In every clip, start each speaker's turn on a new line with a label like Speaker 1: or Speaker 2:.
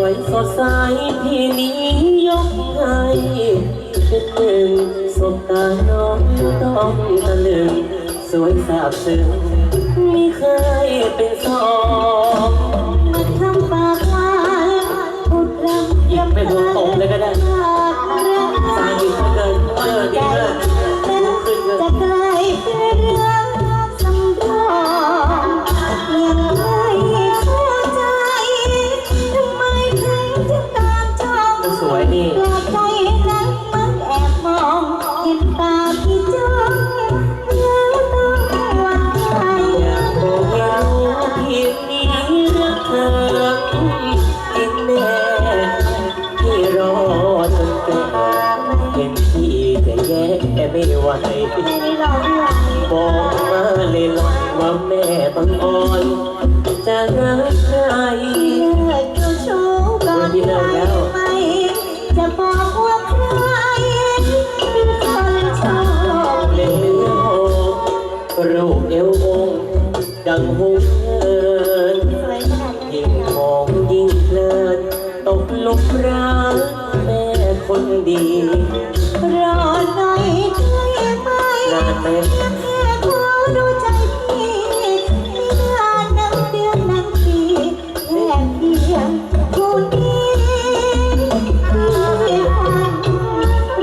Speaker 1: วยสดใสพี่นี้ยกให้เป็นหนึ่งสบตาน้องต้องตะลึงสวยสาบซึ้งไม่เคยเป็นสอง
Speaker 2: มาทำปากหวานพูดรำ
Speaker 1: ยิ้มเป็นหัวตรงเลยก็ได้ สวยนี่
Speaker 2: แปลกใจนั
Speaker 1: รักแม่ค
Speaker 2: นดีรอ
Speaker 1: หน่อย
Speaker 2: ได้ไหม
Speaker 1: นานไหม
Speaker 2: แค่ขอดูใจพี่ไม่นานนับเดือนนับปีแค่เพียงคนนี้ที่ฟัง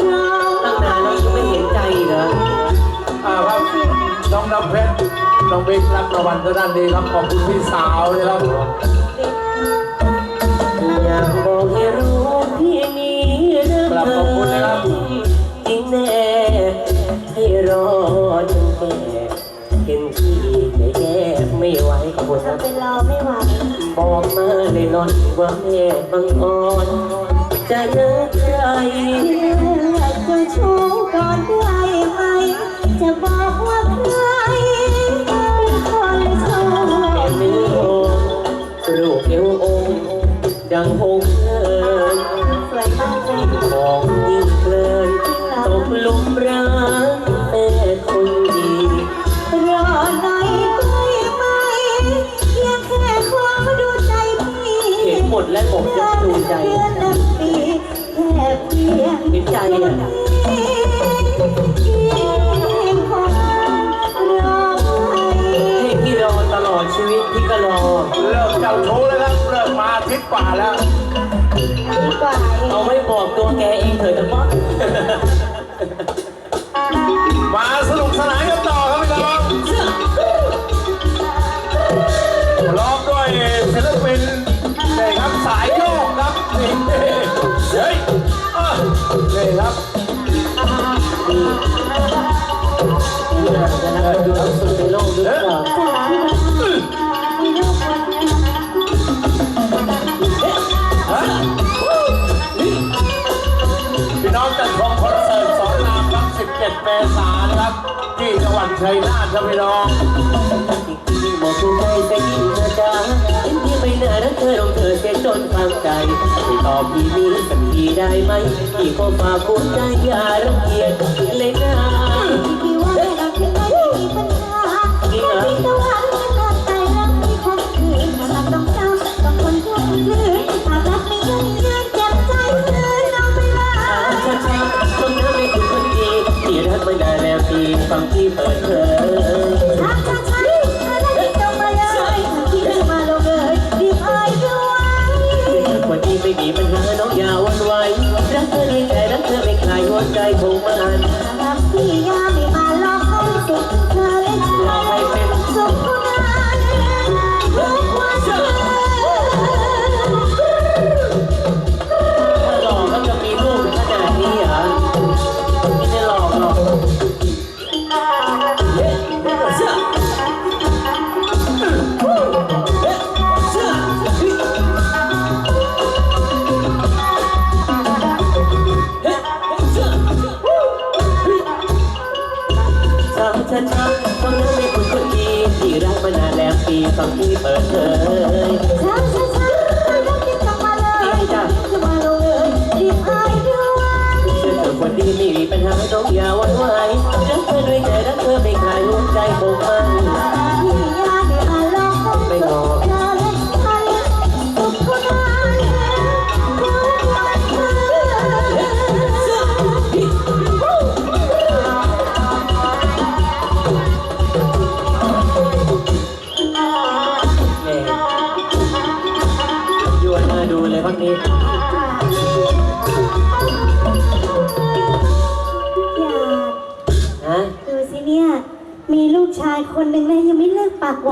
Speaker 2: เรา
Speaker 1: ตั้งนานแล้วยังไม่เห็นใจอีกเหรอ
Speaker 3: อ่าครับน้องน้ำเพชรน้องบิ๊กรับปรางวัลทางด้านนี้ครับขอบคุณพี่สาวนะครับ
Speaker 1: อยากบอกให้รู้พี่นี้รัก
Speaker 3: ครับขอบคุณนะครับ
Speaker 1: จริงแน่ให้รอจนแก่เห็นพี่จะแย่ไม่ไหวขอบคุณค
Speaker 2: ถ้า
Speaker 1: รับ
Speaker 2: เป็นเราไม่ไหว
Speaker 1: บอกมาเลยหน่อยว่าแม่บังอ่อน จะเลิกใคร
Speaker 2: ดั
Speaker 1: งหงเอิน
Speaker 2: สวยมากเลย
Speaker 1: ยิ่งมองยิ่งเพลินตกหลุมรักแม่คนดี
Speaker 2: รอหน่อยได้ไหมเพียงแค่ขอดูใจพี่
Speaker 1: เห็นหมดและบอกจะดูใจ
Speaker 2: เดือนนับปีแค่เพียง
Speaker 1: เห็นใจอะ
Speaker 2: ที่
Speaker 3: เอา
Speaker 1: ไม่บอกตัวแกเองเถอะจะป๊อ
Speaker 3: มาสนุกสนานกันต่อครับพี่น้องร้องด้วยศิลปินนี่ครับสายโยกครับนี่เฮ้ยอะนี่ครับ
Speaker 1: เม
Speaker 3: ษานะครับ ที่จังหวัดชัยนาทครับพี่น้อง
Speaker 1: ยิ่บอกคุณใจจะยิ่งเธอจ้าเห็นที่ไม่น่ารักเธอลงเธอเสียจนทางใจไม่ตอบพี่นี้สักทีได้ไหมพี่ขอฝากคุณใจอย่ารังเกียจเลยนะ
Speaker 2: มานาน
Speaker 1: แล้วปีฟังที่เปิดเผย
Speaker 2: ช้าช้าช้าถ้ารักที่มาเลยจะมาลงเลยรีบอายด้วย
Speaker 1: เธอคนดีไม่มีปัญหาต้องอย่าหวั่นไหว ดูเลยพักนี้
Speaker 2: อยากดูสิเนี่ย มีลูกชายคนหนึ่งแล้ยังไม่เลิกปากหวาน